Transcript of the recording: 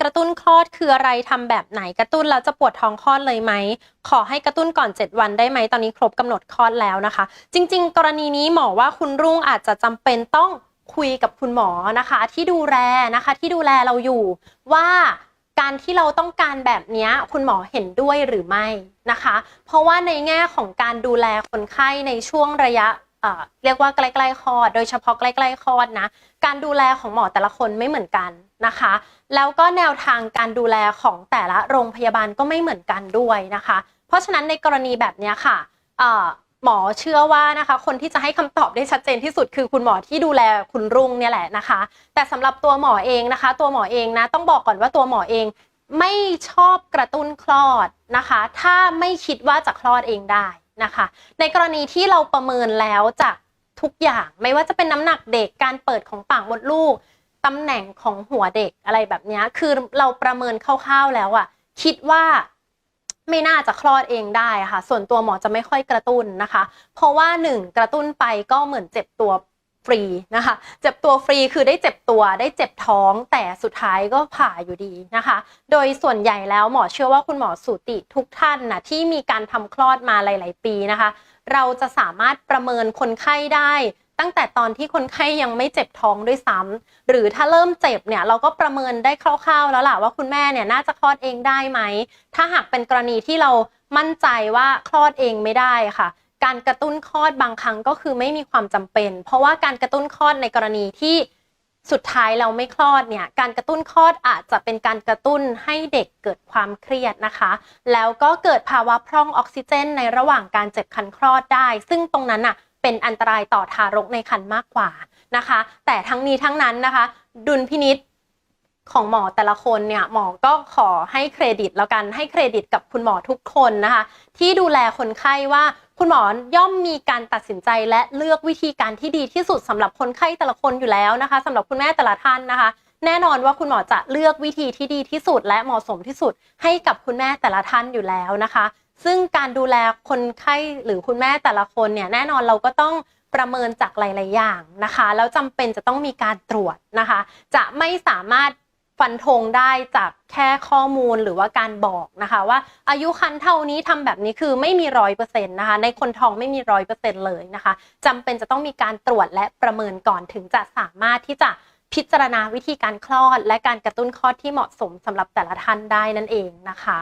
กระตุ้นคลอดคืออะไรทำแบบไหนกระตุ้นแล้วจะปวดท้องคลอดเลยไหม ขอให้กระตุ้นก่อน 7 วันได้ไหมตอนนี้ครบกำหนดคลอดแล้วนะคะ จริง ๆ กรณีนี้หมอว่าคุณรุ่งอาจจะจำเป็นต้องคุยกับคุณหมอนะคะ ที่ดูแลนะคะที่ดูแลเราอยู่ว่าการที่เราต้องการแบบนี้คุณหมอเห็นด้วยหรือไม่นะคะ เพราะว่าในแง่ของการดูแลคนไข้ในช่วงระยะ เรียกว่าใกล้ๆคลอด โดยเฉพาะใกล้ๆคลอดนะ การดูแลของหมอแต่ละคนไม่เหมือนกันนะคะ แล้วก็แนวทางการดูแลของแต่ละโรงพยาบาลก็ไม่เหมือนกันด้วยนะคะ เพราะฉะนั้นในกรณีแบบนี้ค่ะหมอเชื่อว่านะคะ คนที่จะให้คำตอบได้ชัดเจนที่สุดคือคุณหมอที่ดูแลคุณรุ่งเนี่ยแหละนะคะ แต่สำหรับตัวหมอเองนะคะ ตัวหมอเองนะต้องบอกก่อนว่าตัวหมอเองไม่ชอบกระตุ้นคลอดนะคะ ถ้าไม่คิดว่าจะคลอดเองได้ นะคะ ในกรณีที่เราประเมินแล้วจากทุกอย่างไม่ว่าจะเป็นน้ำหนักเด็กการเปิดของปากมดลูกตำแหน่งของหัวเด็กอะไรแบบนี้คือเราประเมินคร่าวๆแล้วอะคิดว่าไม่น่าจะคลอดเองได้ค่ะ ส่วนตัวหมอจะไม่ค่อยกระตุ้นนะคะ เพราะว่าหนึ่งกระตุ้นไปก็เหมือนเจ็บตัว ฟรีนะคะ เจ็บตัวฟรีคือได้เจ็บตัวได้เจ็บท้องแต่สุดท้ายก็ผ่าอยู่ดีนะคะ โดยส่วนใหญ่แล้วหมอเชื่อว่าคุณหมอสูติทุกท่านนะที่มีการทำคลอดมาหลาย ๆ ปีนะคะ เราจะสามารถประเมินคนไข้ได้ตั้งแต่ตอนที่คนไข้ยังไม่เจ็บท้องด้วยซ้ำหรือถ้าเริ่มเจ็บเนี่ยเราก็ประเมินได้คร่าวๆ แล้วล่ะว่าคุณแม่เนี่ยน่าจะคลอดเองได้ไหม ถ้าหากเป็นกรณีที่เรามั่นใจว่าคลอดเองไม่ได้ค่ะ การกระตุ้นคลอดบางครั้งก็คือไม่มีความจำเป็น เพราะว่าการกระตุ้นคลอดในกรณีที่สุดท้ายเราไม่คลอดเนี่ยการกระตุ้นคลอดอาจจะเป็นการกระตุ้นให้เด็กเกิดความเครียดนะคะ แล้วก็เกิดภาวะพร่องออกซิเจน ในระหว่างการเจ็บคันคลอดได้ ซึ่งตรงนั้นอะเป็นอันตรายต่อทารกในครรภ์มากกว่านะคะ แต่ทั้งนี้ทั้งนั้นนะคะ ดุลพินิษของหมอแต่ละคนเนี่ยหมอก็ขอให้เครดิตแล้วกันให้เครดิตกับคุณหมอทุกคนนะคะ ที่ดูแลคนไข้ว่า คุณหมอย่อมมีการตัดสินใจและเลือกวิธีการที่ดีที่สุดสำหรับคนไข้แต่ละคนอยู่แล้วนะคะสำหรับคุณแม่แต่ละท่านนะคะ แน่นอนว่าคุณหมอจะเลือกวิธีที่ดีที่สุด และเหมาะสมที่สุด ให้กับคุณแม่แต่ละท่านอยู่แล้วนะคะ ซึ่งการดูแลคนไข้หรือคุณแม่แต่ละคนเนี่ยแน่นอนเราก็ต้องประเมินจากหลาย ๆ อย่างนะคะ แล้วจำเป็นจะต้องมีการตรวจนะคะ จะไม่สามารถ ฟันธงได้จากแค่ข้อมูลหรือว่าการบอกนะคะว่าอายุคันเท่านี้ทำแบบนี้คือไม่มีร้อยเปอร์เซ็นต์นะคะในคนท้องไม่มีร้อยเปอร์เซ็นต์เลยนะคะจำเป็นจะต้องมีการตรวจและประเมินก่อนถึงจะสามารถที่จะพิจารณาวิธีการคลอด และการกระตุ้นคลอดที่เหมาะสมสำหรับแต่ละท่านได้นั่นเองนะคะ